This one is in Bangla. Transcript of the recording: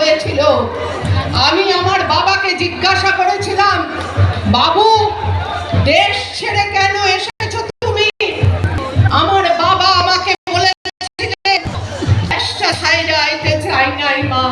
হয়েছিল। আমি আমার বাবাকে জিজ্ঞাসা করেছিলাম, বাবু, দেশ ছেড়ে কেন এসেছ তুমি? আমার বাবা আমাকে বলেছিলেন আইতে চাই নাই মা।